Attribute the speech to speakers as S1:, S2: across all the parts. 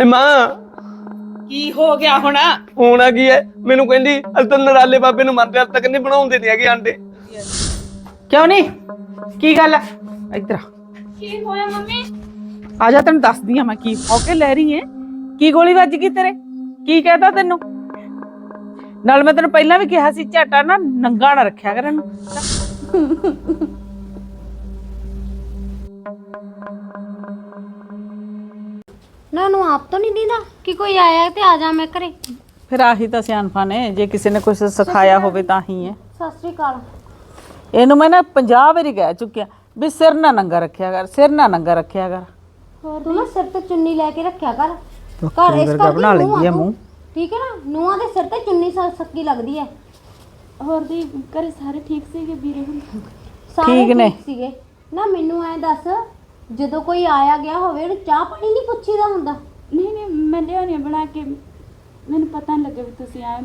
S1: ਏ ਮਾਂ।
S2: ਕੀ ਹੋ ਗਿਆ ਹੁਣ?
S1: ਹੋਣਾ ਕੀ ਹੈ ਮੈਨੂੰ ਕਹਿੰਦੀ ਅਲ ਤਾਂ ਨਰਾਲੇ ਬਾਬੇ ਨੂੰ ਮਰਦੇ ਹੱਦ ਤੱਕ ਨਹੀਂ ਬਣਾਉਂਦੇ ਨਹੀਂ ਹੈਗੇ ਆਂਡੇ।
S2: ਕਿਉਂ ਨਹੀਂ ਕੀ ਗੱਲ? ਆ ਇੱਧਰ ਆ।
S3: ਕੀ ਹੋਇਆ ਮੰਮੀ?
S2: ਆ ਜਾ ਤੈਨੂੰ ਦੱਸਦੀ ਆ ਮੈਂ ਕੀ ਹੋ ਕੇ ਲੈ ਰਹੀ ਏ। ਕੀ ਗੋਲੀ ਵੱਜ ਗਈ ਤੇਰੇ? ਕੀ ਕਹਿਤਾ ਤੈਨੂੰ? ਨਾਲ ਮੈਂ ਤੈਨੂੰ ਪਹਿਲਾਂ ਵੀ ਕਿਹਾ ਸੀ ਝਾਟਾ ਨਾ ਨੰਗਾ ਨਾ ਰੱਖਿਆ ਕਰਨ
S3: ਨਾ ਨੂੰ ਆਪ ਤੋਂ ਨਹੀਂ ਦੀਦਾ ਕਿ ਕੋਈ ਆਇਆ ਤੇ ਆ ਜਾ ਮੈਂ ਘਰੇ।
S2: ਫਿਰ ਆਹੀ ਤਾਂ ਸਿਆਣਪਾ ਨੇ ਜੇ ਕਿਸੇ ਨੇ ਕੁਝ ਸਿਖਾਇਆ ਹੋਵੇ ਤਾਂ ਹੀ ਹੈ।
S3: ਸਤਿ ਸ੍ਰੀ ਅਕਾਲ।
S2: ਇਹਨੂੰ ਮੈਂ ਨਾ 50 ਵਾਰੀ ਕਹਿ ਚੁੱਕਿਆ ਵੀ ਸਿਰ ਨਾ ਨੰਗਾ ਰੱਖਿਆ ਕਰ ਸਿਰ ਨਾ ਨੰਗਾ ਰੱਖਿਆ ਕਰ।
S3: ਹੋਰ ਤੂੰ ਨਾ ਸਿਰ ਤੇ ਚੁੰਨੀ ਲੈ ਕੇ ਰੱਖਿਆ ਕਰ। ਘਰ ਇਸ ਦੀ
S2: ਬਣਾ
S3: ਤੂੰ।
S2: ਮੂੰਹ।
S3: ਠੀਕ ਹੈ ਨਾ? ਨੂੰਹਾਂ ਦੇ ਸਿਰ ਤੇ ਚੁੰਨੀ ਸੱਕੀ ਲੱਗਦੀ ਹੈ।
S4: ਹੋਰ ਦੀ ਘਰੇ ਸਾਰੇ ਠੀਕ ਸੀਗੇ ਵੀਰੇ ਹੁਣ?
S3: ਸਾਰੇ
S2: ਠੀਕ ਨੇ।
S3: ਸੀਗੇ। ਨਾ ਮੈਨੂੰ ਐ ਦੱਸ ਜਦੋਂ ਕੋਈ ਆਇਆ ਗਿਆ ਹੋਵੇ ਉਹਨੂੰ ਚਾਹ ਪਾਣੀ ਨਹੀਂ ਪੁੱਛੀਦਾ ਹੁੰਦਾ।
S4: ਨਹੀਂ ਨਹੀਂ ਮੈਂ ਲਿਆਉਣੀ ਬਣਾ ਕੇ। ਮੈਨੂੰ ਪਤਾ ਨਹੀਂ ਲੱਗਿਆ ਵੀ ਤੁਸੀਂ ਆਏ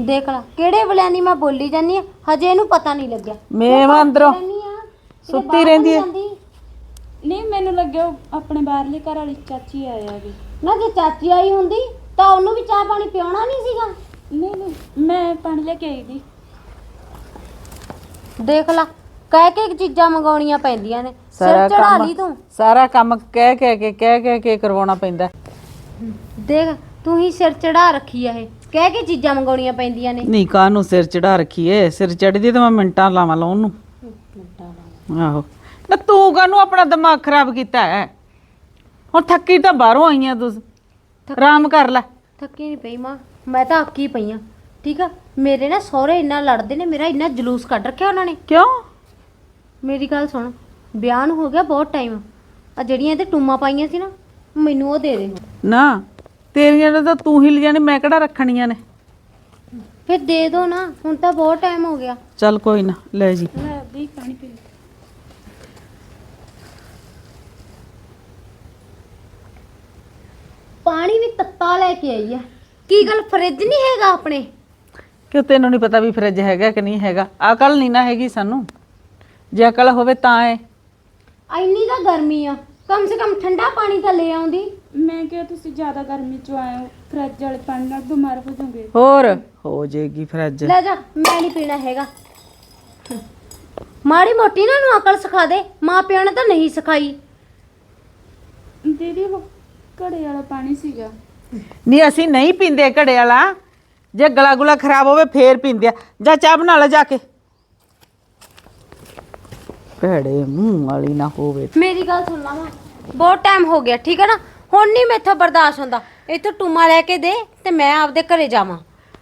S3: ਦੇਖ ਲੈ ਕਿਹੜੇ ਵੇਲਿਆਂ ਦੀ ਮੈਂ ਬੋਲੀ ਜਾਨੀ ਆ? ਹਜੇ ਇਹਨੂੰ ਪਤਾ ਨਹੀਂ ਲੱਗਿਆ।
S2: ਮੈਂ ਵਾ ਅੰਦਰੋਂ
S3: ਆ ਕਿਤੇ
S2: ਸੁੱਤੀ
S3: ਬਾਹਰ
S2: ਰਹਿੰਦੀ ਹੈ।
S3: ਨਹੀਂ ਜਾਂਦੀ?
S4: ਨਹੀਂ ਮੈਨੂੰ ਲੱਗਿਆ ਉਹ ਆਪਣੇ ਬਾਹਰਲੇ ਘਰ ਵਾਲੀ ਚਾਚੀ ਆਏ ਆਗੇ
S3: ਨਾ ਜੇ ਚਾਚੀ ਆਈ ਹੁੰਦੀ ਤਾਂ ਉਹਨੂੰ ਵੀ ਚਾਹ ਪਾਣੀ ਪਿਉਣਾ ਨਹੀਂ ਸੀਗਾ।
S4: ਨਹੀਂ ਨਹੀਂ ਮੈਂ ਪਾਣੀ ਲੈ ਕੇ ਆਈ ਦੀ।
S3: ਦੇਖ ਲਾ ਕਹਿ ਕੇ ਚੀਜ਼ਾਂ ਮੰਗਾਉਣੀਆਂ ਪੈਂਦੀਆਂ ਨੇ।
S2: ਸਾਰਾ
S3: ਚੜਾ ਲਈ ਤੂੰ।
S2: ਸਾਰਾ ਕੰਮ ਕਹਿ ਕਹਿ ਕੇ ਕਹਿ ਕਹਿ ਕੇ ਕਰਵਾਉਣਾ ਪੈਂਦਾ।
S3: ਦੇਖ ਤੂੰ ਹੀ ਸਿਰ ਚੜਾ ਰੱਖੀ ਆ ਇਹ। ਕਹਿ ਕੇ ਚੀਜ਼ਾਂ ਮੰਗਾਉਣੀਆਂ ਪੈਂਦੀਆਂ ਨੇ।
S2: ਨਹੀਂ ਕਾਹਨੂੰ ਸਿਰ ਚੜਾ ਰੱਖੀਏ ਸਿਰ ਚੜਦੀ ਤਾਂ ਮੈਂ ਮਿੰਟਾਂ ਲਾਵਾਂ ਲਾਉਣ ਨੂੰ। ਆਹੋ। ਨਾ ਤੂੰ ਕਾਹਨੂੰ ਆਪਣਾ ਦਿਮਾਗ ਖਰਾਬ ਕੀਤਾ ਹੈ? ਹੁਣ ਥੱਕੀ ਤਾਂ ਬਾਹਰੋਂ ਆਈਆਂ ਤੂੰ। ਆਰਾਮ ਕਰ ਲੈ।
S3: ਥੱਕੀ ਨਹੀਂ ਪਈ ਮਾਂ। ਮੈਂ ਤਾਂ ਅੱਕੀ ਪਈ ਆ। ਠੀਕ ਆ? ਮੇਰੇ ਨਾ ਸਹੁਰੇ ਇੰਨਾ ਲੜਦੇ ਨੇ ਮੇਰਾ ਇੰਨਾ ਜਲੂਸ ਕੱਢ ਰੱਖਿਆ ਉਹਨਾਂ ਨੇ।
S2: ਕਿਉਂ?
S3: ਮੇਰੀ ਗੱਲ ਸੁਣ ਵਿਆਹ ਨੂੰ ਹੋ ਗਿਆ ਬਹੁਤ ਟਾਈਮ ਆ ਜਿਹੜੀਆਂ ਤੇ ਟੂਮਾਂ ਪਾਈਆਂ ਸੀ ਨਾ ਮੈਨੂੰ ਉਹ ਦੇ ਦੇ
S2: ਨਾ ਤੇਰੀਆਂ ਨੇ ਤਾਂ ਤੂੰ ਹੀ ਲਿਜਾਣੀ ਮੈਂ ਕਿਹੜਾ ਰੱਖਣੀਆਂ ਨੇ?
S3: ਫਿਰ ਦੇ ਦੋ ਨਾ ਹੁਣ ਤਾਂ ਬਹੁਤ ਟਾਈਮ ਹੋ ਗਿਆ।
S2: ਚੱਲ ਕੋਈ ਨਾ ਲੈ ਜੀ।
S4: ਲੈ ਪਾਣੀ ਪੀ ਲੈ।
S3: ਪਾਣੀ ਵੀ ਤੱਤਾ ਲੈ ਕੇ ਆਈ ਆ। ਕੀ ਗੱਲ ਫਰਿੱਜ ਨਹੀਂ ਹੈਗਾ ਆਪਣੇ?
S2: ਕਿਉਂ ਤੈਨੂੰ ਨਹੀਂ ਪਤਾ ਵੀ ਫਰਿੱਜ ਹੈਗਾ ਕਿ ਨਹੀਂ ਹੈਗਾ? ਅਕਲ ਨਹੀਂ ਨਾ ਹੈਗੀ ਸਾਨੂੰ। ਜੇ ਅਕਲ ਹੋਵੇ ਤਾਂ ਹੈ
S3: ਇੰਨੀ ਤਾਂ ਗਰਮੀ ਆ। ਕਮ ਸੇ ਕਮ ਠੰਡਾ ਪਾਣੀ ਤਾਂ ਲੈ ਆਉਂਦੀ।
S4: ਮੈਂ ਕਿਹਾ ਤੁਸੀਂ ਜ਼ਿਆਦਾ ਗਰਮੀ ਚ ਆਏ ਹੋ ਫਰਿੱਜ ਵਾਲੇ ਪਾਣੀ ਨਾਲ ਬਿਮਾਰ ਹੋ ਜਾਓਗੇ।
S2: ਹੋਰ? ਹੋ ਜਾਏਗੀ ਫਰਿੱਜ।
S3: ਲੈ ਜਾ ਮੈਂ ਨਹੀਂ ਪੀਣਾ ਹੈਗਾ। ਮਾੜੀ ਮੋਟੀ ਨਾ ਨੂੰ ਅਕਲ ਸਿਖਾ ਦੇ ਮਾਂ ਪਿਓ ਨੇ ਤਾਂ ਨਹੀਂ ਸਿਖਾਈ।
S4: ਦੀਦੀ ਉਹ ਘੜੇ ਵਾਲਾ ਪਾਣੀ ਸੀਗਾ।
S2: ਨਹੀਂ ਅਸੀਂ ਨਹੀਂ ਪੀਂਦੇ ਘੜੇ ਵਾਲਾ। ਜੇ ਗਲਾ ਗੁਲਾ ਖਰਾਬ ਹੋਵੇ ਫੇਰ ਪੀਂਦੇ ਆ। ਜਾ ਚਾਹ ਬਣਾ ਲੈ ਜਾ ਕੇ। ਭੜੇ ਮੂੰਹ ਵਾਲੀ ਨਾ ਹੋਵੇ।
S3: ਮੇਰੀ ਗੱਲ ਸੁਣ ਲਾ ਮਾਂ ਬਹੁਤ ਟਾਈਮ ਹੋ ਗਿਆ ਠੀਕ ਹੈ ਨਾ? ਹੁਣ ਨਹੀਂ ਮੈਥੋਂ ਬਰਦਾਸ਼ਤ ਹੁੰਦਾ। ਇੱਥੋਂ ਟੂਮਾ ਲੈ ਕੇ ਦੇ ਤੇ ਮੈਂ ਆਪਦੇ ਘਰੇ ਜਾਵਾਂ।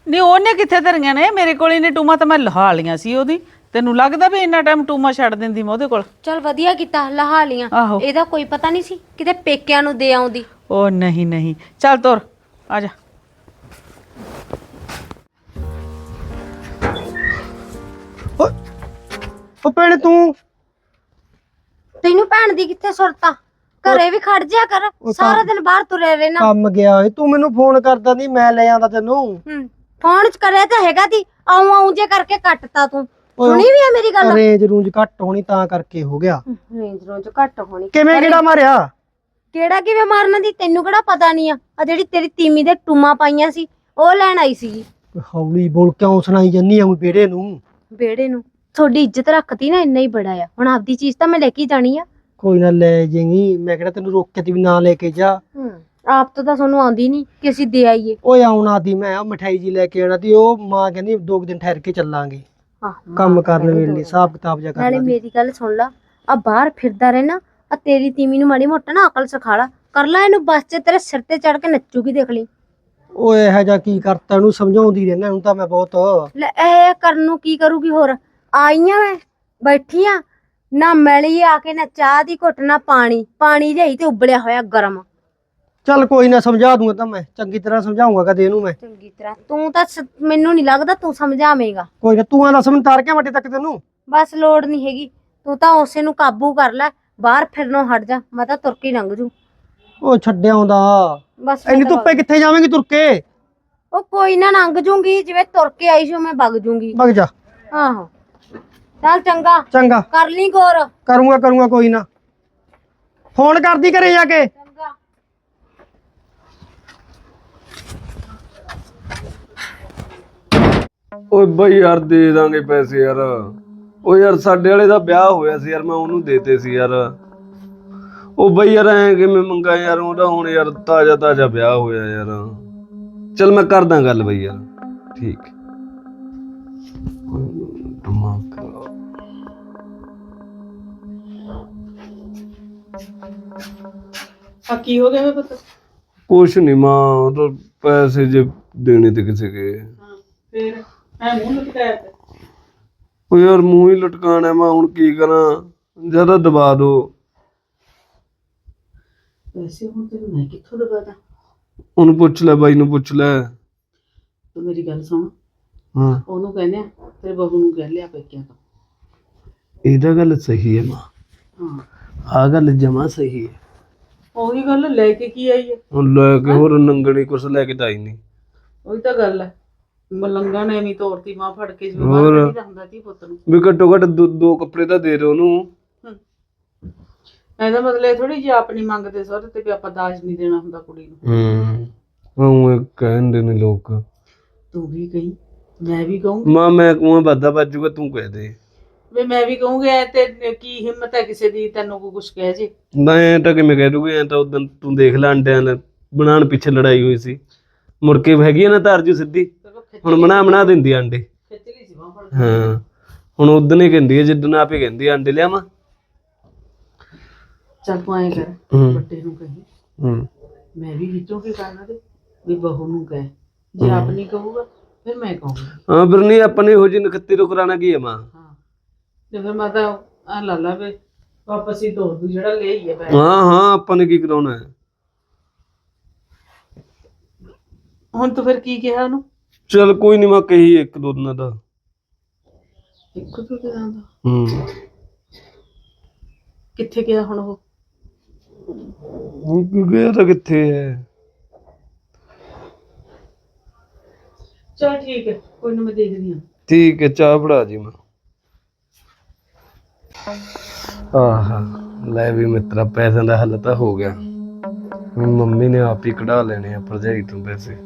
S2: ਨਹੀਂ ਉਹਨੇ ਕਿੱਥੇ ਧਰੀਆਂ ਨੇ? ਮੇਰੇ ਕੋਲ ਇਹਨੇ ਟੂਮਾ ਤਾਂ ਮੈਂ ਲਹਾ ਲੀਆਂ ਸੀ ਉਹਦੀ। ਤੈਨੂੰ ਲੱਗਦਾ ਵੀ ਇੰਨਾ ਟਾਈਮ ਟੂਮਾ ਛੱਡ ਦਿੰਦੀ ਮੈਂ ਉਹਦੇ ਕੋਲ?
S3: ਚਲ ਵਧੀਆ ਕੀਤਾ ਲਹਾ ਲੀਆਂ
S2: ਆਹੋ।
S3: ਇਹਦਾ ਕੋਈ ਪਤਾ ਨਹੀਂ ਸੀ ਕਿਤੇ ਪੇਕਿਆਂ ਨੂੰ ਦੇ ਆਉਂਦੀ।
S2: ਉਹ ਨਹੀਂ ਨਹੀਂ। ਚੱਲ ਤੁਰ ਆ ਜਾ।
S1: ਉਹ ਭੈਣ ਤੂੰ
S3: ਤੈਨੂੰ ਭੈਣ ਦੀ ਕਿੱਥੇ ਸੁਰਤਾ ਘਰੇ ਵੀ ਖੜ ਜਾ ਕਰ
S1: ਉਹ
S3: ਸਾਰਾ ਦਿਨ ਬਾਹਰ ਤੁਰੇ ਰਹਿਣਾ।
S1: ਕੰਮ ਗਿਆ ਓਏ ਤੂੰ ਮੈਨੂੰ ਫੋਨ ਕਰਦਾ ਨਹੀਂ ਮੈਂ ਲੈ ਆਂਦਾ ਤੈਨੂੰ।
S3: ਹੂੰ ਫੋਨ ਚ ਕਰਿਆ ਤਾਂ ਹੈਗਾ ਤੀ ਆਉਂ ਆਉਂ ਜੇ ਕਰਕੇ ਕੱਟਤਾ ਤੂੰ।
S1: ਓਏ,
S3: ਸੁਣੀ ਵੀ ਆ ਮੇਰੀ ਗੱਲ?
S1: ਰੇਂਜ ਰੂੰਜ ਘੱਟ ਹੋਣੀ ਤਾਂ ਕਰਕੇ ਹੋ ਗਿਆ।
S3: ਰੇਂਜ ਰੋਂਜ ਘੱਟ ਹੋਣੀ।
S1: ਕਿਵੇਂ ਕਿਹੜਾ ਮਾਰਿਆ?
S3: ਕਿਹੜਾ ਕਿਵੇਂ ਮਾਰਨ ਦੀ ਤੈਨੂੰ ਕਿਹੜਾ ਪਤਾ ਨਹੀਂ ਆ। ਆ ਜਿਹੜੀ ਤੇਰੀ ਤੀਮੀ ਦੇ ਟੂਮਾ ਪਾਈਆਂ ਸੀ ਉਹ ਲੈਣ ਆਈ ਸੀ
S1: ਹੌਲੀ ਬੋਲ ਕਿਉਂ ਸੁਣਾਈ ਜੰਨੀ ਆ ਬੇੜੇ ਨੂੰ?
S3: ਬੇੜੇ ਨੂੰ? ਤੁਹਾਡੀ ਇੱਜ਼ਤ ਰੱਖਤੀ ਨਾ ਇੰਨਾ ਹੀ ਬੜਾ ਆ। ਹੁਣ ਆਪਦੀ ਚੀਜ਼ ਤਾਂ ਮੈਂ ਲੈ ਕੇ ਹੀ ਜਾਣੀ ਆ।
S1: ਕੋਈ ਨਾ ਲੈ ਜਾਏਗੀ ਮੈਂ ਕਿਹੜਾ ਤੈਨੂੰ ਰੋਕਿਆ ਤੀ ਵੀ ਨਾ ਲੈ ਕੇ ਜਾ।
S3: ਹੂੰ ਆਪ ਤੋਂ ਤਾਂ ਤੁਹਾਨੂੰ ਆਉਂਦੀ ਨਹੀਂ ਕਿ ਅਸੀਂ ਦੇ ਆਈਏ।
S1: ਓਏ ਆਉਣਾ ਦੀ ਮੈਂ ਉਹ ਮਠਾਈ ਜੀ ਲੈ ਕੇ ਆਉਣਾ ਤੀ ਉਹ ਮਾਂ ਕਹਿੰਦੀ ਦੋ ਕੁ ਦਿਨ ਠਹਿਰ ਕੇ ਚੱਲਾਂਗੇ।
S3: ਆਹ,
S1: ਕੰਮ ਕਰਨ ਵੇਲੇ ਹਿਸਾਬ ਕਿਤਾਬ ਜਾ
S3: ਨਾਲੇ
S1: ਕਰਨਾ
S3: ਮੇਰੀ ਗੱਲ ਸੁਣ ਲਾ ਆ ਬਾਹਰ ਫਿਰਦਾ ਰਹਿਣਾ ਆ ਤੇਰੀ ਤੀਮੀ ਨੂੰ ਮਾੜੀ ਮੋਟਾ ਨਾ ਅਕਲ ਸਿਖਾ ਲਾ। ਕਰ ਲੈ ਇਹਨੂੰ ਬਸ ਚ ਤੇਰੇ ਸਿਰ ਤੇ ਚੜ ਕੇ ਨੱਚੂਗੀ ਦੇਖ ਲਈ।
S1: ਓਏ ਇਹੋ ਜਿਹਾ ਕੀ ਕਰਤਾ ਇਹਨੂੰ ਸਮਝਾਉਂਦੀ ਰਹਿਣਾ ਇਹਨੂੰ ਤਾਂ ਮੈਂ ਬਹੁਤ
S3: ਲੈ ਇਹ ਕਰਨ ਨੂੰ ਕੀ ਕਰੂਗੀ ਹੋਰ? ਆਈਆਂ ਮੈਂ ਬੈਠੀ ਆ ਨਾ ਮਿਲੀ ਆ ਕੇ ਨਾ ਚਾਹ ਦੀ ਘੁੱਟ ਨਾ ਪਾਣੀ। ਪਾਣੀ ਲਿਆਈ ਤੇ ਉਬਲਿਆ ਹੋਇਆ ਗਰਮ।
S1: ਚੱਲ ਕੋਈ ਨਾ ਸਮਝਾ ਦੂੰਗਾ ਤਾਂ ਮੈਂ। ਚੰਗੀ ਤਰ੍ਹਾਂ ਸਮਝਾਉਂਗਾ ਕਦੇ ਇਹਨੂੰ ਮੈਂ।
S3: ਚੰਗੀ ਤਰ੍ਹਾਂ। ਤੂੰ ਤਾਂ ਸ- ਮੈਨੂੰ ਨਹੀਂ ਲੱਗਦਾ ਤੂੰ ਸਮਝਾਵੇਂਗਾ।
S1: ਕੋਈ ਨਾ ਤੂੰ ਆ ਦੱਸ ਮੈਨੂੰ ਤਾਰ ਕੇ ਵੱਡੇ ਤੱਕ ਤੈਨੂੰ?
S3: ਬਸ ਲੋੜ ਨਹੀਂ ਹੈਗੀ। ਤੂੰ ਤਾਂ ਉਸੇ ਨੂੰ ਕਾਬੂ ਕਰ ਲੈ। ਬਾਹਰ ਫਿਰਨੋਂ ਹਟ ਜਾ। ਮੈਂ ਤਾਂ ਤੁਰ ਕੇ ਹੀ ਲੰਘ ਜੂ।
S1: ਉਹ ਛੱਡਿਆ ਆਉਂਦਾ।
S3: ਬਸ ਮੈਂ
S1: ਇੰਨੀ
S3: ਤਾਂ
S1: ਧੁੱਪੇ ਕਿੱਥੇ ਜਾਵੇਂਗੀ ਤੁਰ ਕੇ?
S3: ਉਹ ਕੋਈ ਨਾ ਲੰਘ ਜੂੰਗੀ। ਜਿਵੇਂ ਤੁਰ ਕੇ ਆਈ ਸੀ ਮੈਂ ਵਗ ਜੂੰਗੀ।
S1: ਵਗ ਜਾ।
S3: ਆਹੋ। ਚੱਲ ਚੰਗਾ।
S1: ਚੰਗਾ।
S3: ਕਰ ਲਈ ਗੌਰ।
S1: ਕਰੂੰਗਾ ਕਰੂੰਗਾ ਕੋਈ ਨਾ। ਫੋਨ ਕਰਦੀ ਘਰੇ ਜਾ ਕੇ।
S3: ਚੰਗਾ।
S1: ਓਏ ਬਈ ਯਾਰ ਦੇ ਦਾਂਗੇ ਪੈਸੇ ਯਾਰ। ਓ ਯਾਰ ਸਾਡੇ ਵਾਲੇ ਦਾ ਵਿਆਹ ਹੋਇਆ ਸੀ ਯਾਰ ਮੈਂ ਉਹਨੂੰ ਦੇਤੇ ਸੀ ਯਾਰ। ਉਹ ਬਈ ਯਾਰ ਐ ਕਿਵੇਂ ਮੰਗਾ ਯਾਰ ਉਹਦਾ ਹੁਣ ਯਾਰ ਤਾਜ਼ਾ ਤਾਜ਼ਾ ਵਿਆਹ ਹੋਇਆ ਯਾਰ। ਚਲ ਮੈਂ ਕਰਦਾ ਗੱਲ ਬਈ ਯਾਰ। ਠੀਕ।
S2: ਆ ਕੀ ਹੋ ਗਿਆ ਵੇ ਪੁੱਤ?
S1: ਕੁਛ ਨਹੀਂ ਮਾਂ ਉਹ ਤਾਂ ਪੈਸੇ ਜੇ ਦੇਣੇ ਤੇ ਕਿਸੇ ਕੇ।
S2: ਫੇਰ ਐ ਮੂੰਹ ਲਟਕਾਇਆ ਤੇ
S1: ਉਹ ਯਾਰ ਮੂੰਹ ਹੀ ਲਟਕਾਣਾ ਮੈਂ ਹੁਣ ਕੀ ਕਰਾਂ? ਜ਼ਿਆਦਾ ਦਬਾ ਦੋ।
S2: ਪੈਸੇ ਹੁਣ ਤੈਨੂੰ ਮੈਂ ਕਿੱਥੋਂ ਦਵਾਦਾ
S1: ਉਹਨੂੰ ਪੁੱਛ ਲੈ ਬਾਈ ਨੂੰ ਪੁੱਛ ਲੈ।
S2: ਤੂੰ ਮੇਰੀ ਗੱਲ ਸੁਣ।
S1: ਹਾਂ।
S2: ਉਹਨੂੰ ਕਹਿੰਦੇ ਆ ਤੇਰੇ ਬਹੂ ਨੂੰ ਕਹਿ ਲਿਆ ਪੇਕਿਆਂ ਤੋਂ।
S1: ਇਹਦਾ ਗੱਲ ਸਹੀ ਹੈ ਮਾਂ।
S2: ਹਾਂ।
S1: ਆ ਗੱਲ ਜਮਾ ਸਹੀ ਹੈ।
S2: ਉਹੀ ਗੱਲ ਲੈ ਕੇ ਕੀ ਆਈ ਹੈ?
S1: ਹੁਣ ਲੈ ਕੇ ਹੋਰ ਨੰਗਣੀ ਕੁਛ ਲੈ ਕੇ ਤਾਂ ਆਈ ਨਹੀਂ।
S2: ਉਹੀ ਤਾਂ ਗੱਲ ਹੈ। ਮਲੰਗਾ ਨੇ ਵੀ ਤੋਰਤੀ ਮਾਂ ਫੜ ਕੇ ਜਿਵੇਂ
S1: ਹੋਰ।
S2: ਬਾਹਰ ਕੱਢੀ ਹੁੰਦਾ ਸੀ ਪੁੱਤ ਨੂੰ।
S1: ਵੀ ਘੱਟੋ ਘੱਟ ਦੋ, ਦੋ ਕੱਪੜੇ ਤਾਂ ਦੇ ਦਿਓ ਉਹਨੂੰ।
S2: ਇਹਦਾ ਮਤਲਬ ਥੋੜੀ ਜਿਹੀ ਆਪਣੀ ਮੰਗਦੇ ਸਰ ਤੇ ਵੀ ਆਪਾਂ ਦਾਜ ਨਹੀਂ ਦੇਣਾ ਹੁੰਦਾ ਕੁੜੀ ਨੂੰ।
S1: ਹੂੰ। ਉਹ ਕਹਿੰਦੇ ਨੇ ਲੋਕ।
S2: ਤੂੰ ਵੀ ਕਹੀ ਮੈਂ ਵੀ ਕਹੂੰਗੀ।
S1: ਮਾਂ ਮੈਂ ਕੂਆਂ ਵਾਦਾ ਵੱਜੂਗਾ ਤੂੰ ਕਹਿ ਦੇ।
S2: ਵੀ ਮੈਂ ਵੀ ਕਹੂੰਗੀ ਐ ਤੇ ਕੀ ਹਿੰਮਤ ਹੈ ਕਿਸੇ ਦੀ ਤੈਨੂੰ ਕੋਈ ਕੁਝ ਕਹਿ ਜੇ?
S1: ਐ ਤਾਂ ਕਿਵੇਂ ਕਹਿ ਦੂਗੀ ਐ ਤਾਂ ਉਦੋਂ ਤੂੰ ਦੇਖ ਲੈ ਅੰਡਿਆਂ ਨਾਲ ਬਣਾਉਣ ਪਿੱਛੇ ਲੜਾਈ ਹੋਈ ਸੀ। ਮੁੜ ਕੇ ਹੈਗੀ ਆ ਨਾ ਧਾਰਜੂ ਸਿੱਧੀ ਹੁਣ ਬਣਾ ਬਣਾ ਦਿੰਦੀ ਆ ਅੰਡੇ।
S2: ਖਿੱਚ ਲਈ ਸੀ ਬਾਂਹ ਫੜ
S1: ਹਾਂ ਹੁਣ ਉਦੋਂ ਹੀ ਕਹਿੰਦੀ ਹੈ ਜਿੱਦਣ ਆਪੇ ਕਹਿੰਦੀ ਆ ਅੰਡੇ ਲਿਆਵਾਂ।
S2: ਚੱਲ ਤੂੰ ਐਂ ਕਰ
S1: ਹੂੰ।
S2: ਵੱਡੇ ਨੂੰ ਕਹੀ।
S1: ਹੂੰ।
S2: ਮੈਂ ਵੀ ਵਿੱਚੋਂ ਕੀ ਕਰਨਾ ਤੇ ਵੀ ਬਹੂ ਨੂੰ ਕਹਿ। ਜੇ ਆਪ ਨਹੀਂ ਕਹੂਗਾ ਫਿਰ ਮੈਂ ਕਹੂੰਗੀ।
S1: ਹਾਂ ਫਿਰ ਨਹੀਂ ਆਪਾਂ ਨੇ ਇਹੋ ਜਿਹੀ ਨਖੱਤੀ ਤੋਂ ਕਰਾਣਾ ਕੀ ਹੈ ਮਾਂ?
S2: ਫਿਰ ਮੈਂ ਤਾਂ ਆ ਲਾ ਲਾ ਵੇ ਵਾਪਸ ਹੀ ਤੋੜ ਦੂ ਜਿਹੜਾ ਲੈ ਹੀ ਹੈ ਬੈਗ
S1: ਹਾਂ ਹਾਂ ਆਪਾਂ ਨੇ ਕੀ ਕਰਾਉਣਾ ਹੈ?
S2: ਹੁਣ ਤੂੰ ਫਿਰ ਕੀ ਕਿਹਾ ਉਹਨੂੰ?
S1: ਚਲ ਕੋਈ ਨਹੀਂ ਮੈਂ ਕਹੀ ਇੱਕ ਦੋ ਦਿਨਾਂ ਦਾ।
S2: ਇੱਕ ਤੂੰ ਕਿਹਾ ਦਾ?
S1: ਹੂੰ।
S2: ਕਿੱਥੇ ਗਿਆ ਹੁਣ ਉਹ?
S1: ਉਹ ਕੀ ਗਿਆ ਤਾਂ ਕਿੱਥੇ ਹੈ?
S2: ਚਲ ਠੀਕ ਹੈ ਕੋਈ ਨਾ ਮੈਂ ਦੇਖਦੀ ਹਾਂ।
S1: ਠੀਕ ਹੈ ਚਾਹ ਫੜਾ ਜੀ ਮੈਂ। ਆਹ, ਲੈ ਵੀ ਮਿੱਤਰਾ, ਪੈਸਿਆਂ ਦਾ ਹੱਲ ਤਾਂ ਹੋ ਗਿਆ। ਹੁਣ ਮੰਮੀ ਨੇ ਆਪ ਹੀ ਕਢਾ ਲੈਣੇ ਆ ਭਰਜਾਈ ਤੋਂ ਪੈਸੇ।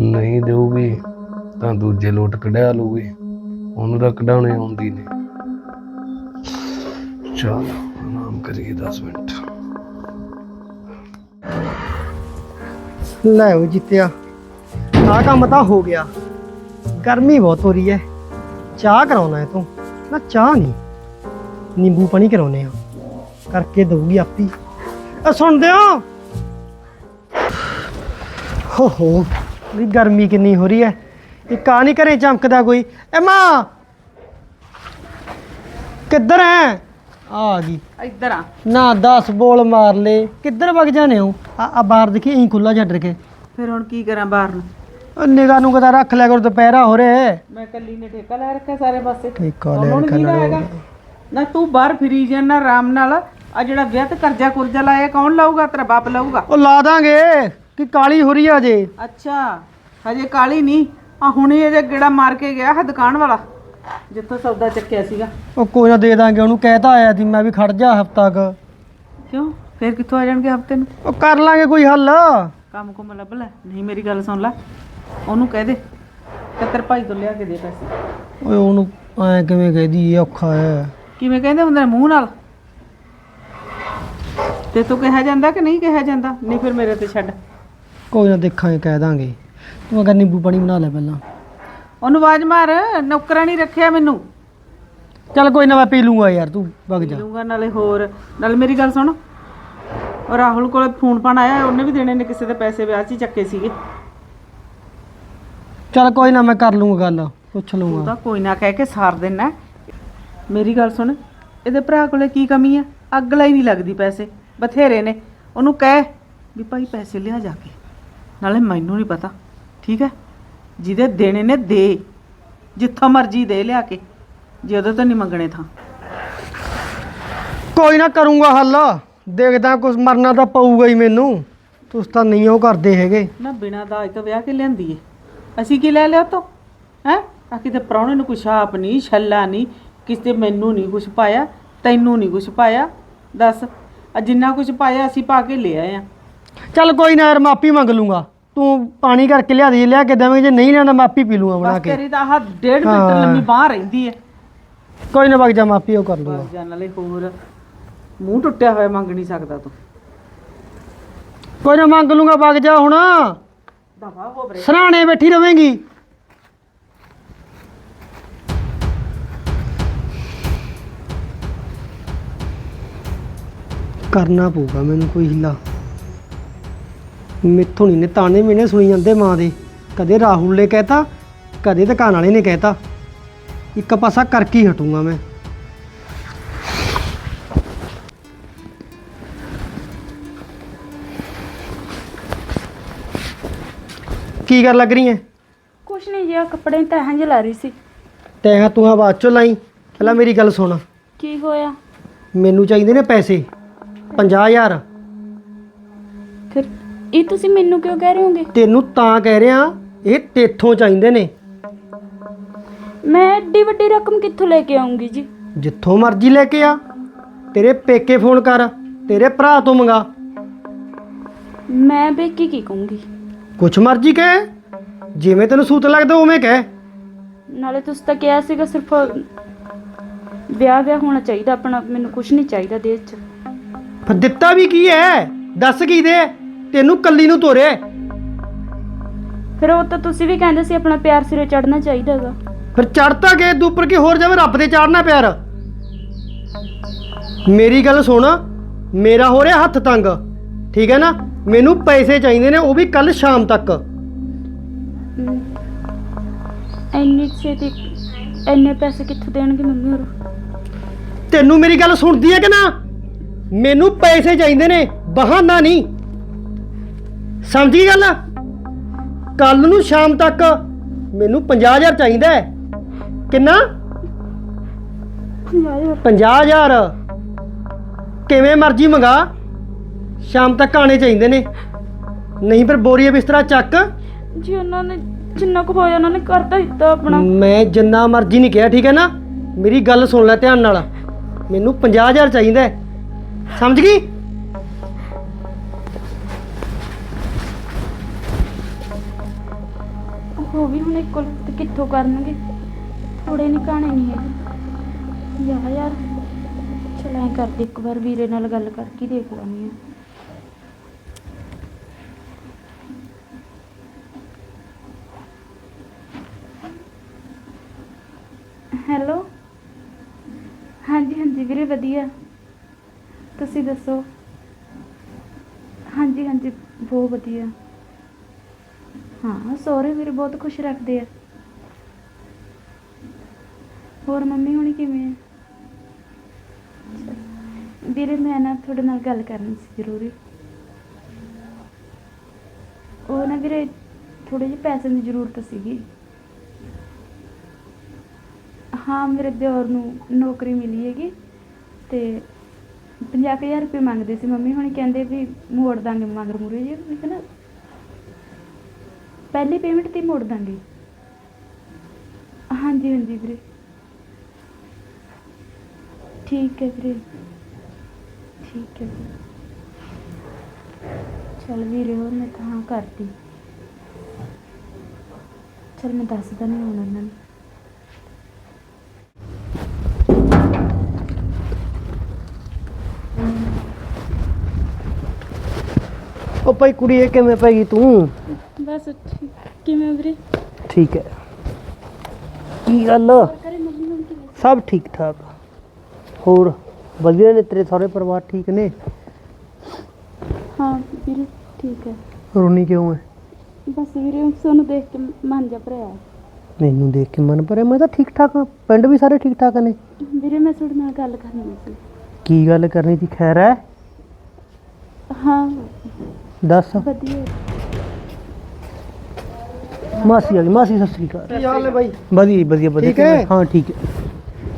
S1: ਨਹੀਂ ਦੇਊਗੀ, ਤਾਂ ਦੂਜੇ ਲੋਟ ਕਢਾ ਲੂਗੀ ਉਹਨੂੰ ਤਾਂ ਕਢਾਉਣੇ ਆਉਂਦੀ ਨੇ। ਚਲ, ਆਰਾਮ ਕਰੀਏ 10 ਮਿੰਟ।
S5: ਲੈ ਉਹ ਜਿੱਤਿਆ। ਆ ਕੰਮ ਤਾਂ ਹੋ ਗਿਆ। ਗਰਮੀ ਬਹੁਤ ਹੋ ਰਹੀ ਹੈ। ਚਾਹ ਕਰਾਉਣਾ ਹੈ ਤੂੰ। ਨਾ ਚਾਹ ਨਹੀਂ। ਨਿੰਬੂ ਪਾਣੀ ਕਰਾਉਨੇ ਆ। ਕਰਕੇ ਦਊਗੀ ਆਪੀ। ਆ ਸੁਣਦੇ ਹੋ ਹੋ ਹੋ ਵੀ ਗਰਮੀ ਕਿੰਨੀ ਹੋ ਰਹੀ ਹੈ। ਇਹ ਕਾ ਨਹੀਂ ਘਰੇ ਚਮਕਦਾ ਕੋਈ। ਐ ਮਾਂ ਕਿੱਧਰ ਐ? ਆ ਗਈ।
S2: ਇੱਧਰ ਆ।
S5: ਨਾ 10 ਬੋਲ ਮਾਰ ਲੇ। ਕਿੱਧਰ ਵਗ ਜਾਣੇ ਹੋ? ਆ ਆ ਬਾਹਰ ਦੇਖੀ ਇਹੀ ਖੁੱਲਾ ਛੱਡ ਕੇ।
S2: ਫਿਰ ਹੁਣ ਕੀ ਕਰਾਂ ਬਾਹਰ ਨੂੰ?
S5: ਉਹ ਨਿਗਾਹ ਨੂੰ ਕਦਾ ਰੱਖ ਲਿਆ ਕਰ ਦੁਪਹਿਰਾ ਹੋ ਰਿਹਾ
S2: ਮੈਂ ਕੱਲੀ ਨੇ ਠੇਕਾ ਲੈ ਰੱਖਿਆ ਸਾਰੇ ਪਾਸੇ।
S5: ਠੇਕਾ ਲੈ ਰੱਖਿਆ
S2: ਨੀ ਤੂੰ ਬਾਹਰ ਫਿਰੀ ਜਾਣਾ ਆਰਾਮ ਨਾਲ। ਆ ਜਿਹੜਾ ਵਿਆਹ ਤੇ ਕਰਜ਼ਾ ਕੁਰਜ਼ਾ ਲਾਇਆ ਕੌਣ ਲਾਊਗਾ? ਤੇਰਾ ਬਾਪ ਲਾਊਗਾ?
S5: ਉਹ ਲਾ ਦਾਂਗੇ ਕਿ ਕਾਲੀ ਹੋ ਰਹੀ ਆ ਜੇ
S2: ਅੱਛਾ ਹਜੇ ਕਾਲੀ ਨਹੀਂ। ਆ ਹੁਣੇ ਇਹਦੇ ਗੇੜਾ ਮਾਰ ਕੇ ਗਿਆ ਹੈ ਦੁਕਾਨ ਵਾਲਾ ਜਿੱਥੋਂ ਸੌਦਾ ਚੱਕਿਆ ਸੀਗਾ।
S5: ਉਹ ਕੋਈ ਨਾ ਦੇ ਦਾਂਗੇ ਉਹਨੂੰ ਕਹਿਤਾ ਆਇਆ ਸੀ ਮੈਂ ਵੀ ਖੜ ਜਾ ਹਫਤਾ ਕ।
S2: ਕਿਉਂ? ਫਿਰ ਕਿੱਥੋਂ ਆ ਜਾਣਗੇ ਹਫ਼ਤੇ ਨੂੰ?
S5: ਉਹ ਕਰ ਲਾਂਗੇ ਕੋਈ ਹੱਲ।
S2: ਕੰਮ ਕੁਮ ਲੱਭ ਲੈ। ਨਹੀਂ ਮੇਰੀ ਗੱਲ ਸੁਣ ਲੈ। ਉਹਨੂੰ ਕਹਿ ਦੇ ਕਿ ਤੇਰੇ ਭਾਈ ਤੋਂ ਲਿਆ ਕੇ ਦੇ ਪੈਸੇ।
S5: ਓਏ ਉਹਨੂੰ ਐ ਕਿਵੇਂ ਕਹਦੀ ਇਹ ਔਖਾ ਹੈ।
S2: ਕਿਵੇਂ ਕਹਿੰਦੇ ਹੁੰਦੇ ਨੇ ਮੂੰਹ ਨਾਲ? ਤੇ ਤੂੰ ਕਿਹਾ ਜਾਂਦਾ ਕਿ ਨਹੀਂ ਕਿਹਾ ਜਾਂਦਾ? ਨਹੀਂ ਫਿਰ ਮੇਰੇ ਤੇ ਛੱਡ।
S5: ਕੋਈ ਨਾ ਦੇਖਾਂਗੇ ਕਹਿ ਦਾਂਗੇ। ਤੂੰ ਅਗਰ ਨਿੰਬੂ ਪਾਣੀ ਬਣਾ ਲੈ ਪਹਿਲਾਂ।
S2: ਉਹਨੂੰ ਆਵਾਜ਼ ਮਾਰ ਨੌਕਰਾਂ ਨਹੀਂ ਰੱਖਿਆ ਮੈਨੂੰ।
S5: ਚੱਲ ਕੋਈ ਨਾ ਮੈਂ ਪੀ ਲੂੰਗਾ ਯਾਰ ਤੂੰ ਵਗ ਜਾ।
S2: ਲੂੰਗਾ ਨਾਲੇ ਹੋਰ। ਨਾਲ ਮੇਰੀ ਗੱਲ ਸੁਣ। ਉਹ ਰਾਹੁਲ ਕੋਲ ਫੋਨ ਪਾਣ ਆਇਆ ਉਹਨੇ ਵੀ ਦੇਣੇ ਨੇ ਕਿਸੇ ਦੇ ਪੈਸੇ ਵਿਆਹ 'ਚ ਹੀ ਚੱਕੇ ਸੀਗੇ।
S5: ਚੱਲ ਕੋਈ ਨਾ ਮੈਂ ਕਰ ਲੂੰਗਾ ਗੱਲ ਪੁੱਛ
S2: ਤੂੰ
S5: ਲੂੰਗਾ।
S2: ਤਾਂ ਕੋਈ ਨਾ ਕਹਿ ਕੇ ਸਾਰ ਦੇਣਾ ਮੇਰੀ ਗੱਲ ਸੁਣ ਇਹਦੇ ਭਰਾ ਕੋਲੇ ਕੀ ਕਮੀ ਆ? ਅਗਲਾ ਹੀ ਨਹੀਂ ਲੱਗਦੀ ਪੈਸੇ। ਬਥੇਰੇ ਨੇ। ਉਹਨੂੰ ਕਹਿ ਵੀ ਭਾਈ ਪੈਸੇ ਲਿਆ ਜਾ ਕੇ। ਨਾਲੇ ਮੈਨੂੰ ਨਹੀਂ ਪਤਾ। ਠੀਕ ਹੈ? ਜਿਹਦੇ ਦੇਣੇ ਨੇ ਦੇ। ਜਿੱਥੋਂ ਮਰਜ਼ੀ ਦੇ ਲਿਆ ਕੇ। ਜੇ ਉਹਦੇ ਤੋਂ ਨਹੀਂ ਮੰਗਣੇ ਥਾਂ
S5: ਕੋਈ ਨਾ ਕਰੂੰਗਾ ਹੱਲ। ਦੇਖਦਾ ਕੁਝ ਮਰਨਾ ਤਾਂ ਪਊਗਾ ਹੀ ਮੈਨੂੰ। ਤੁਸੀਂ ਤਾਂ ਨਹੀਂ ਉਹ ਕਰਦੇ ਹੈਗੇ।
S2: ਨਾ ਬਿਨਾਂ ਦਾਜ ਤੋਂ ਵਿਆਹ ਕੇ ਲਿਆਂਦੀ ਏ। ਅਸੀਂ ਕੀ ਲੈ ਲਿਆ ਤੋ? ਹੈ? ਆ ਕਿਤੇ ਪ੍ਰਾਹੁਣੇ ਨੂੰ ਕੁਛ ਆਪ ਨਹੀਂ ਛੱਲਾ ਨਹੀਂ ਕਿਸੇ ਮੈਨੂੰ ਨਹੀਂ ਕੁਛ ਪਾਇਆ ਤੈਨੂੰ ਨਹੀਂ ਕੁਛ ਪਾਇਆ। ਦੱਸ ਆ ਜਿੰਨਾ ਕੁਛ ਪਾਇਆ ਅਸੀਂ ਪਾ ਕੇ ਲੈ ਆਏ ਆ।
S5: ਚੱਲ ਕੋਈ ਨਾ ਯਾਰ ਮਾਪੀ ਮੰਗ ਲੂੰਗਾ। ਤੂੰ ਪਾਣੀ ਕਰਕੇ ਲਿਆ ਦੇ ਲਿਆ ਕੇ ਦੇਵੇਂ ਜੇ ਨਹੀਂ ਲਿਆਂਦਾ ਮੈਂ ਆਪੀ ਪੀ ਲੂੰਗਾ ਬਣਾ
S2: ਬਸ
S5: ਕੇ।
S2: ਤੇਰੀ ਤਾਂ ਆਹ 1.5 ਮੀਟਰ
S5: ਹਾਂ।
S2: ਲੰਮੀ ਬਾਹ ਰਹਿੰਦੀ ਹੈ
S5: ਕੋਈ ਨਾ ਵਗ ਜਾ ਮੈਂ ਆਪੀ ਉਹ ਕਰ ਲੂੰਗਾ।
S2: ਜਾਨ ਨਾਲੇ ਹੋਰ ਮੂੰਹ ਟੁੱਟਿਆ ਹੋਇਆ ਮੰਗ ਨਹੀਂ ਸਕਦਾ ਤੂੰ।
S5: ਕੋਈ ਨਾ ਮੰਗ ਲੂੰਗਾ ਵਗ ਜਾ ਹੁਣ।
S2: ਦਫਾ ਹੋ ਬਰੇ
S5: ਸਰਾਣੇ ਬੈਠੀ ਰਵੇਂਗੀ। ਕਰਨਾ ਪਊਗਾ ਮੈਨੂੰ ਕੋਈ ਹਿੱਲਾ। ਮਿੱਥੋਂ ਨਹੀਂ ਨੇ ਤਾਣੇ ਮੈਨੇ ਸੁਣੀ ਜਾਂਦੇ ਮਾਂ ਦੇ। ਕਦੇ ਰਾਹੁਲ ਨੇ ਕਹਿਤਾ ਕਦੇ ਦੁਕਾਨ ਵਾਲੇ ਨੇ ਕਹਿਤਾ। ਇੱਕ ਪਾਸਾ ਕਰਕੇ ਹੀ ਹਟੂੰਗਾ ਮੈਂ। ਕੀ ਕਰ ਲੱਗ ਰਹੀ ਐ?
S4: ਕੁਛ ਨਹੀਂ ਜੀ ਆਹ ਕੱਪੜੇ ਤਾਂ ਹੰਝ ਲਾ ਰਹੀ ਸੀ।
S5: ਤੈਂ ਤੂੰ ਆ ਬਾਅਦ ਚੋਂ ਲਾਈ। ਪਹਿਲਾਂ ਮੇਰੀ ਗੱਲ ਸੁਣ।
S4: ਕੀ ਹੋਇਆ?
S5: ਮੈਨੂੰ ਚਾਹੀਦੇ ਨੇ ਪੈਸੇ। 50000
S4: ਫਿਰ ਇਹ ਤੁਸੀਂ ਮੈਨੂੰ ਕਿਉਂ ਕਹਿ ਰਹੇ ਹੋਗੇ?
S5: ਤੈਨੂੰ ਤਾਂ ਕਹਿ ਰਿਹਾ ਇਹ ਤੇਥੋਂ ਚਾਹੀਦੇ ਨੇ।
S4: ਮੈਂ ਏਡੀ ਵੱਡੀ ਰਕਮ ਕਿੱਥੋਂ ਲੈ ਕੇ ਆਉਂਗੀ ਜੀ?
S5: ਜਿੱਥੋਂ ਮਰਜ਼ੀ ਲੈ ਕੇ ਆ। ਤੇਰੇ ਪੇਕੇ ਫੋਨ ਕਰ ਤੇਰੇ ਭਰਾ ਤੋਂ ਮੰਗਾ।
S4: ਮੈਂ ਬੇਕੀ ਕੀ ਕਹੂੰਗੀ?
S5: ਕੁਛ ਮਰਜ਼ੀ ਕਹਿ ਜਿਵੇਂ ਤੈਨੂੰ ਸੂਤ ਲੱਗਦਾ ਉਵੇਂ ਕਹਿ।
S4: ਨਾਲੇ ਤੁਸੀਂ ਤਾਂ ਕਿਹਾ ਸੀਗਾ ਸਿਰਫ ਵਿਆਹ ਵਿਆਹ ਹੋਣਾ ਚਾਹੀਦਾ ਆਪਣਾ ਮੈਨੂੰ ਕੁਛ ਨਹੀਂ ਚਾਹੀਦਾ ਦੇਹ 'ਚ।
S5: ਫਿਰ ਦਿੱਤਾ ਵੀ ਕੀ ਐ ਦੱਸ ਕੀ ਦੇ? ਤੈਨੂੰ ਕੱਲੀ ਨੂੰ ਤੋਰਿਆ
S4: ਫਿਰ ਉਹ ਤਾਂ ਤੁਸੀਂ ਵੀ ਕਹਿੰਦੇ ਸੀ ਆਪਣਾ ਪਿਆਰ ਸਿਰੇ ਚੜਨਾ ਚਾਹੀਦਾ ਹੈਗਾ।
S5: ਫਿਰ ਚੜਤਾ ਗਏ ਤੂੰ ਉੱਪਰ ਕੀ ਹੋਰ ਜਾਵੇ ਰੱਬ ਤੇ ਚੜਨਾ ਪਿਆਰ? ਮੇਰੀ ਗੱਲ ਸੁਣ ਮੇਰਾ ਹੋ ਰਿਹਾ ਹੱਥ ਤੰਗ। ਠੀਕ ਹੈ ਨਾ? ਮੈਨੂੰ ਪੈਸੇ ਚਾਹੀਦੇ ਨੇ ਉਹ ਵੀ ਕੱਲ ਸ਼ਾਮ ਤੱਕ।
S4: ਇੰਨੀ ਛੇਤੀ ਇੰਨੇ ਪੈਸੇ ਕਿੱਥੋਂ ਦੇਣਗੇ ਮੰਮੀ ਹੋਰ?
S5: ਤੈਨੂੰ ਮੇਰੀ ਗੱਲ ਸੁਣਦੀ ਹੈ ਕਿ ਨਾ? ਮੈਨੂੰ ਪੈਸੇ ਚਾਹੀਦੇ ਨੇ ਬਹਾਨਾ ਨਹੀਂ। ਸਮਝੀ ਗੱਲ? ਕੱਲ ਨੂੰ ਸ਼ਾਮ ਤੱਕ ਮੈਨੂੰ 50000 ਚਾਹੀਦਾ ਹੈ। ਕਿੰਨਾ? 50000 ਕਿਵੇਂ ਮਰਜ਼ੀ ਮੰਗਾ ਸ਼ਾਮ ਤੱਕ ਆਣੇ ਚਾਹੀਦੇ ਨੇ। ਨਹੀਂ ਫਿਰ ਬੋਰੀਆ ਬਿਸਤਰਾ ਚੱਕ।
S4: ਜੀ ਉਹਨਾਂ ਨੇ ਜਿੰਨਾ ਕੁ ਹੋਇਆ ਉਹਨਾਂ ਨੇ ਕਰ ਤਾਂ ਦਿੱਤਾ ਆਪਣਾ।
S5: ਮੈਂ ਜਿੰਨਾ ਮਰਜ਼ੀ ਨਹੀਂ ਕਿਹਾ ਠੀਕ ਹੈ ਨਾ? ਮੇਰੀ ਗੱਲ ਸੁਣ ਲੈ ਧਿਆਨ ਨਾਲ। ਮੈਨੂੰ 50000 ਚਾਹੀਦਾ ਹੈ। ਸਮਝ ਗਈ?
S4: ਉਹ ਵੀ ਹੁਣ ਇੱਕੋ ਤੇ ਕਿੱਥੋਂ ਕਰਨਗੇ? ਥੋੜੇ ਨਿਕਾਣੇ ਨਹੀਂ ਹੈਗੇ। ਯਾ ਯਾਰ, ਚਲ ਐਂ ਕਰਦੀ ਇੱਕ ਵਾਰ ਵੀਰੇ ਨਾਲ ਗੱਲ ਕਰਕੇ ਦੇਖ ਲੈਣੀ ਆ ਹੈਲੋ? ਹਾਂਜੀ ਹਾਂਜੀ ਵੀਰੇ, ਵਧੀਆ। ਤੁਸੀਂ ਦੱਸੋ? ਹਾਂਜੀ ਹਾਂਜੀ, ਬਹੁਤ ਵਧੀਆ। ਹਾਂ, ਸਹੁਰੇ ਮੇਰੇ ਬਹੁਤ ਖੁਸ਼ ਰੱਖਦੇ ਆ। ਹੋਰ ਮੰਮੀ ਹੁਣੀ ਕਿਵੇਂ ਆ? ਵੀਰੇ, ਮੈਂ ਨਾ ਤੁਹਾਡੇ ਨਾਲ ਗੱਲ ਕਰਨੀ ਸੀ ਜ਼ਰੂਰੀ। ਉਹ ਨਾ ਵੀਰੇ ਥੋੜੇ ਜਿਹੇ ਪੈਸੇ ਦੀ ਜ਼ਰੂਰਤ ਸੀਗੀ। ਹਾਂ, ਮੇਰੇ ਦਿਓਰ ਨੂੰ ਨੌਕਰੀ ਮਿਲੀ ਹੈਗੀ ਤੇ 50000 ਰੁਪਏ ਮੰਗਦੇ ਸੀ ਮੰਮੀ, ਹੁਣੀ ਕਹਿੰਦੇ ਵੀ ਮੋੜ ਦਾਂਗੇ ਮਗਰ ਮੁਰੇ ਜੀ, ਮੈਂ ਕਿਹਾ ਨਾ, ਪਹਿਲੀ ਪੇਮੈਂਟ ਤੇ ਹੀ ਮੋੜ ਦਾਂਗੇ। ਹਾਂਜੀ ਹਾਂਜੀ ਵੀਰੇ। ਠੀਕ ਹੈ ਵੀਰੇ। ਠੀਕ ਹੈ ਵੀਰੇ। ਚਲ ਵੀਰੇ, ਹੋਰ ਮੈਂ ਤਾਂ ਹਾਂ ਕਰਦੀ। ਚਲ ਮੈਂ ਦੱਸਦਾ ਨਹੀਂ ਹੁਣ ਉਹਨਾਂ ਨੂੰ।
S5: ਉਹ ਭਾਈ ਕੁੜੀ ਇਹ ਕਿਵੇਂ ਪੈ ਗਈ ਤੂੰ?
S4: ਬਸ ਠੀਕ। ਕਿਵੇਂ ਵੀਰੇ?
S5: ਠੀਕ ਹੈ। ਕੀ ਗੱਲ?
S4: ਕਰੇ ਮੰਮੀ ਹੁਣ ਕਿਵੇਂ
S5: ਸਭ ਠੀਕ ਠਾਕ। ਹੋਰ ਵਧੀਆ ਨੇ ਤੇਰੇ ਸਾਰੇ ਪਰਿਵਾਰ ਠੀਕ ਨੇ?
S4: ਹਾਂ ਵੀਰੇ ਠੀਕ ਹੈ।
S5: ਰੋਣੀ ਕਿਉਂ ਹੈ?
S4: ਬਸ ਵੀਰੇ ਤੁਹਾਨੂੰ ਦੇਖ ਕੇ ਮਨ ਜਾ ਭਰਿਆ
S5: ਮੈਨੂੰ ਦੇਖ ਕੇ ਮਨ ਭਰਿਆ। ਮੈਂ ਤਾਂ ਠੀਕ ਠਾਕ ਹਾਂ। ਪਿੰਡ ਵੀ ਸਾਰੇ ਠੀਕ ਠਾਕ ਨੇ।
S4: ਵੀਰੇ ਮੈਂ ਤੁਹਾਡੇ ਨਾਲ ਗੱਲ ਕਰਨੀ ਸੀ।
S5: ਕੀ ਗੱਲ ਕਰਨੀ ਸੀ? ਖੈਰ ਹੈ?
S4: ਹਾਂ।
S5: ਦੱਸ।
S4: ਵਧੀਆ।
S5: ਮਾਸੀ ਆ ਗਈ। ਮਾਸੀ ਸਤਿ ਸ੍ਰੀ ਅਕਾਲ। ਕੀ ਹਾਲ ਹੈ ਬਾਈ? ਵਧੀਆ ਵਧੀਆ ਵਧੀਆ।
S6: ਠੀਕ ਹੈ?
S5: ਹਾਂ ਠੀਕ ਹੈ।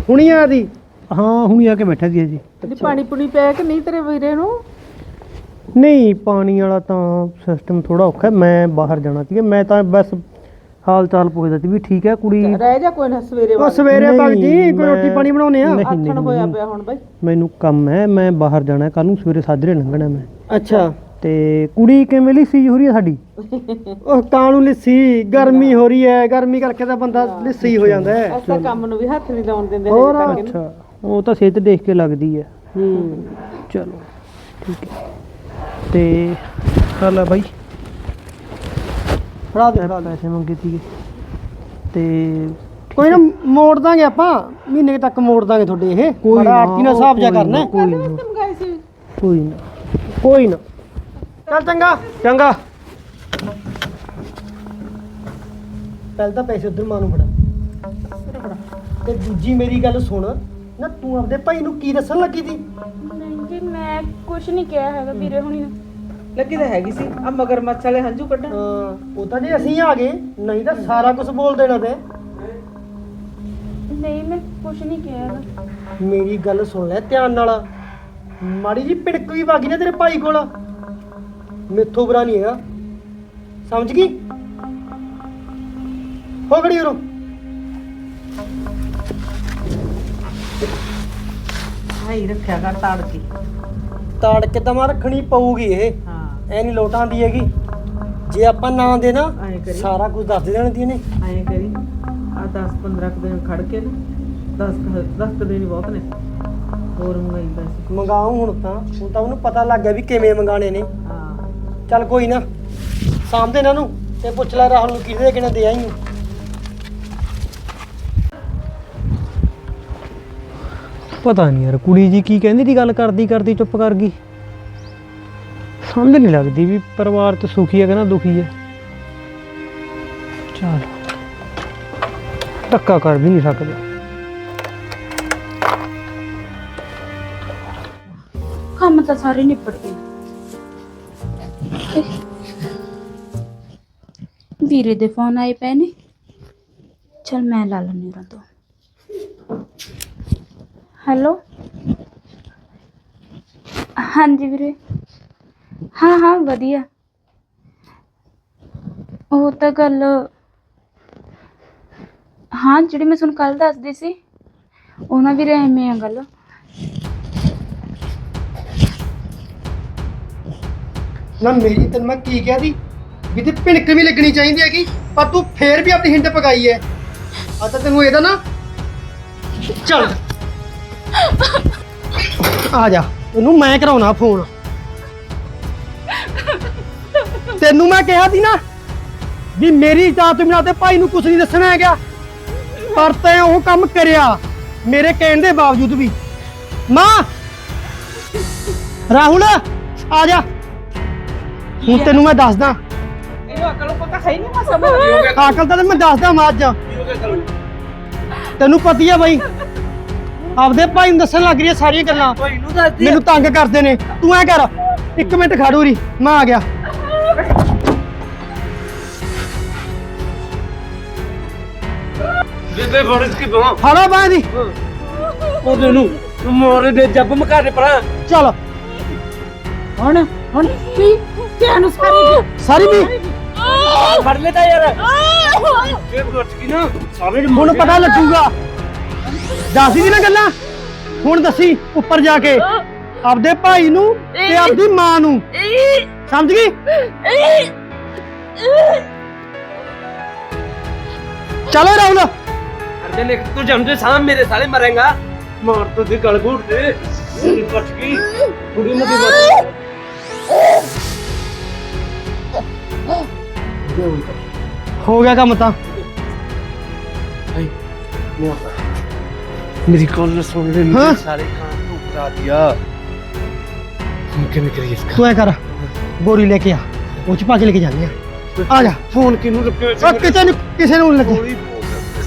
S6: ਹੁਣੀ ਆ ਦੀ?
S5: ਹਾਂ ਹੁਣੀ ਆ ਕੇ ਬੈਠਾ ਸੀ ਜੀ
S2: ਤੇ ਪਾਣੀ ਪੁਣੀ ਪਿਆ ਕਿ ਨਹੀਂ ਤੇਰੇ ਵੀਰੇ ਨੂੰ?
S5: ਨਹੀਂ ਪਾਣੀ ਵਾਲਾ ਤਾਂ ਸਿਸਟਮ ਥੋੜਾ ਔਖਾ ਹੈ। ਮੈਂ ਬਾਹਰ ਜਾਣਾ ਸੀ ਮੈਂ ਤਾਂ ਬਸ ਹਾਲ ਚਾਲ ਪੁੱਛਦਾ ਸੀ ਵੀ ਠੀਕ ਹੈ ਕੁੜੀ?
S2: ਰਹਿ ਜਾ ਕੋਈ ਨਾ ਸਵੇਰੇ
S6: ਉਹ ਸਵੇਰੇ ਭਗ ਜੀ ਕੋਈ ਰੋਟੀ ਪਾਣੀ ਬਣਾਉਨੇ ਆ?
S5: ਨਹੀਂ,
S2: ਆਥਣ ਹੋਇਆ। ਪਿਆ ਹੁਣ ਬਾਈ।
S5: ਮੈਨੂੰ ਕੰਮ ਹੈ ਮੈਂ ਬਾਹਰ ਜਾਣਾ ਕੱਲ ਨੂੰ ਸਵੇਰੇ ਸਾਜਰੇ ਲੰਘਣਾ ਮੈਂ।
S6: ਅੱਛਾ। ਤੇ ਕੁੜੀ ਕਿਵੇਂ ਲਿੱਸੀ ਹੋ ਰਹੀ ਹੈ ਸਾਡੀ?
S5: ਉਹ ਕਾਣੂ ਲਿੱਸੀ? ਗਰਮੀ ਹੋ ਰਹੀ ਹੈ ਗਰਮੀ ਕਰਕੇ ਤਾਂ ਬੰਦਾ ਲਿੱਸੀ ਹੋ ਜਾਂਦਾ ਹੈ।
S2: ਐਸਾ ਕੰਮ ਨੂੰ ਵੀ ਹੱਥ ਨਹੀਂ ਲਾਉਣ ਦਿੰਦੇ
S5: ਹੋਰ
S6: ਅੱਛਾ ਉਹ ਤਾਂ ਸਿਹਤ ਦੇਖ ਕੇ ਲੱਗਦੀ ਹੈ।
S5: ਹੂੰ।
S6: ਚਲੋ ਠੀਕ ਹੈ। ਤੇ ਚੱਲ ਆ ਬਾਈ।
S5: ਫੜਾ ਦੇ ਫੜਾ ਦੇ
S6: ਪੈਸੇ ਮੰਗੇ ਸੀਗੇ। ਤੇ
S5: ਕੋਈ ਨਾ ਮੋੜ ਦਾਂਗੇ ਆਪਾਂ। ਮਹੀਨੇ ਤੱਕ ਮੋੜ ਦਾਂਗੇ ਤੁਹਾਡੇ ਇਹ।
S6: ਕੋਈ ਨਾ,
S5: ਆਰਤੀ ਨਾਲ ਹਿਸਾਬ ਜਾ ਕਰਨਾ।
S6: ਕੋਈ ਨਾ। ਕੋਈ ਨਾ।
S5: ਕੋਈ ਨਾ। ਚੱਲ ਚੰਗਾ।
S6: ਚੰਗਾ।
S5: ਪਹਿਲਾਂ ਤਾਂ ਪੈਸੇ ਉਧਰ ਮਾਂ ਨੂੰ ਫੜਾ। ਤੇ ਦੂਜੀ ਮੇਰੀ ਗੱਲ ਸੁਣ। ਨਾ ਤੂੰ ਆਪਦੇ ਭਾਈ ਨੂੰ ਕੀ ਦੱਸਣ ਲੱਗੀ ਸੀ?
S4: ਨਹੀਂ ਜੀ ਮੈਂ ਕੁਝ ਨਹੀਂ ਕਿਹਾ ਹੈਗਾ ਵੀਰੇ ਹੁਣੀ ਨੂੰ।
S2: ਲੱਗੀ ਤਾਂ ਹੈਗੀ ਸੀ। ਆ ਮਗਰਮੱਛ ਵਾਲੇ ਹੰਝੂ ਕੱਢਣ।
S5: ਹਾਂ ਉਹ ਤਾਂ ਜੇ ਅਸੀਂ ਆ ਗਏ। ਨਹੀਂ ਤਾਂ ਸਾਰਾ ਕੁਝ ਬੋਲ ਦੇਣਾ ਤੇ।
S4: ਨਹੀਂ ਮੈਂ ਕੁਝ ਨਹੀਂ ਕਿਹਾ ਹੈਗਾ।
S5: ਮੇਰੀ ਗੱਲ ਸੁਣ ਲੈ ਧਿਆਨ ਨਾਲ। ਮਾੜੀ ਜੀ ਪਿੜਕ ਵੀ ਵਾਗੀ ਨਾ ਤੇਰੇ ਭਾਈ ਕੋਲ। ਮੇਥੋਂ ਬੁਰਾ ਨਹੀਂ ਹੈਗਾ। ਸਮਝ ਗਈ? ਹੋ ਖੜੀ ਉਰੋਂ।
S2: ਹਾਈ ਰੱਖਿਆ ਕਰ ਤਾੜ ਕੇ।
S5: ਤਾੜ ਕੇ ਤਾਂ ਮਾਂ ਰੱਖਣੀ ਪਊਗੀ ਇਹ।
S2: ਹਾਂ।
S5: ਐ ਨਹੀਂ ਲੋਟ ਆਂਦੀ ਹੈਗੀ। ਜੇ ਆਪਾਂ ਨਾ ਦੇ ਨਾ
S2: ਐਂ ਕਰੀ।
S5: ਸਾਰਾ ਕੁਝ ਦੱਸ ਦੇਣਦੀਆਂ ਨੇ
S2: ਐਂ ਕਰੀ। ਆ 10 15 ਕੁ ਦਿਨ ਖੜ ਕੇ ਨਾ 10 10 ਕੁ ਦਿਨ ਹੀ ਬਹੁਤ ਨੇ। ਹੋਰ ਮੰਗਾਈ ਪੈਸੇ
S5: ਮੰਗਾਉ ਹੁਣ ਤਾਂ। ਹੁਣ ਤਾਂ ਉਹਨੂੰ ਪਤਾ ਲੱਗ ਗਿਆ ਵੀ ਕਿਵੇਂ ਮੰਗਾਣੇ ਨੇ।
S2: ਹਾਂ।
S5: ਚੱਲ ਕੋਈ ਨਾ। ਸਾਹਮਣੇ ਇਹਨਾਂ ਨੂੰ ਤੇ ਪੁੱਛ ਲੈ ਰਾਹੁਲ ਨੂੰ ਕਿਹਦੇ ਕਿਹਨੇ ਦੇ ਆਈ
S6: ਪਤਾ ਨਹੀਂ ਯਾਰ ਕੁੜੀ ਜੀ ਕੀ ਕਹਿੰਦੀ ਦੀ ਗੱਲ ਕਰਦੀ ਕਰਦੀ ਚੁੱਪ ਕਰ ਗਈ। ਸਮਝ ਨਹੀਂ ਲੱਗਦੀ ਵੀ ਪਰਿਵਾਰ ਚ ਸੁਖੀ ਹੈ ਕਿ ਨਾ ਦੁਖੀ ਹੈ। ਚਲ। ਧੱਕਾ ਕਰ ਵੀ ਨਹੀਂ ਸਕਦੇ।
S4: ਕੰਮ ਤਾਂ ਸਾਰੇ ਨਿਪਟ ਗਏ। ਵੀਰੇ ਦੇ ਫੋਨ ਆਏ ਪਏ ਨੇ। ਚਲ ਮੈਂ ਲਾ ਲੈਂਦੀ ਉਹਨਾਂ ਤੋਂ ਹੈਲੋ? ਹਾਂਜੀ ਵੀਰੇ। ਹਾਂ ਹਾਂ ਵਧੀਆ ਉਹ ਤਾਂ ਗੱਲ ਹਾਂ ਜਿਹੜੀ ਮੈਂ ਤੁਹਾਨੂੰ ਕੱਲ ਦੱਸਦੀ ਸੀ ਉਹਨਾਂ ਵੀਰੇ ਐਵੇਂ ਆ ਗੱਲ
S5: ਨਾ ਮੇਰੀ ਤੈਨੂੰ ਮੈਂ ਕੀ ਕਿਹਾ ਸੀ ਵੀ ਤੇ ਭਿਣਕ ਵੀ ਲੱਗਣੀ ਚਾਹੀਦੀ ਹੈਗੀ ਪਰ ਤੂੰ ਫੇਰ ਵੀ ਆਪਣੀ ਹਿੰਡ ਪਕਾਈ ਹੈ ਆ ਤਾਂ ਤੈਨੂੰ ਇਹਦਾ ਨਾ ਚੱਲ ਆ ਜਾ ਤੈਨੂੰ ਮੈਂ ਕਰਾਉਣਾ ਫੋਨ ਤੈਨੂੰ ਮੈਂ ਕਿਹਾ ਸੀ ਨਾ ਵੀ ਮੇਰੀ ਇਜਾਜ਼ਤ ਬਿਨਾਂ ਤੇ ਭਾਈ ਨੂੰ ਕੁਝ ਨਹੀਂ ਦੱਸਣਾ ਹੈਗਾ। ਪਰ ਤੈਂ ਉਹ ਕੰਮ ਕਰਿਆ ਮੇਰੇ ਕਹਿਣ ਦੇ ਬਾਵਜੂਦ ਵੀ। ਮਾਂ! ਰਾਹੁਲ ਆ ਜਾ। ਹੁਣ ਤੈਨੂੰ ਮੈਂ ਦੱਸਦਾ।
S2: ਇਹਨੂੰ ਅਕਲ ਪਤਾ ਹੈ ਨਹੀਂ ਮਸਾ
S5: ਆਕਲ ਤਾਂ ਮੈਂ ਦੱਸਦਾ ਮੈਂ ਅੱਜ। ਤੈਨੂੰ ਪਤੀ ਆ ਬਾਈ। ਆਪਦੇ ਭਾਈ ਨੂੰ ਦੱਸਣ ਲੱਗ ਰਹੀ ਹੈ ਸਾਰੀਆਂ ਗੱਲਾਂ।
S2: ਭਾਈ ਨੂੰ ਦੱਸ
S5: ਮੈਨੂੰ ਤੰਗ ਕਰਦੇ ਨੇ। ਤੂੰ ਐ ਕਰ ਇੱਕ ਮਿੰਟ ਖੜੋ ਰੀ ਮੈਂ ਆ ਗਿਆ।
S1: ਜਿੱਦੇ ਫੜਸ ਕੀ ਬਾ
S5: ਫੜੋ ਬਾਹ ਦੀ
S1: ਉਹਦੇ ਨੂੰ ਮੋਰੇ ਦੇ ਜੱਬ ਮਕਾਰੇ ਪੜਾ
S5: ਚਲ।
S2: ਹੁਣ ਹੁਣ। ਕੀ? ਤੈਨੂੰ ਸਾਰੀ
S5: ਸਾਰੀ ਵੀ।
S1: ਫੜ ਯਾਰ। ਗਈ ਨਾ? ਸਾਰੇ
S5: ਹੁਣ ਪਤਾ ਲੱਗੂਗਾ। ਦੱਸੀ ਦੀ ਨਾ ਗੱਲਾਂ। ਹੁਣ ਦੱਸੀ ਉੱਪਰ ਜਾ ਕੇ। ਆਪਦੇ ਭਾਈ ਨੂੰ ਤੇ ਆਪਦੀ ਮਾਂ ਨੂੰ। ਸਮਝ ਗਈ? ਚਲੋ ਰਾਹੁਲ।
S1: चले तू जमते शाम मेरे साले मरेगा। मार तो दे दे। मेरी पटकी पूरी मुझे
S5: हो गया का मता
S1: मेरी कॉल सुन ले मेरे हाँ? सारे कान तो उड़ा दिया। मुझे निकल इसका?
S5: तू करा बोरी लेके आ। वो छिपा के लेके जाने आ। जा।
S1: फ़ोन किनू रखे
S5: किसी ने किसी ने उन लगी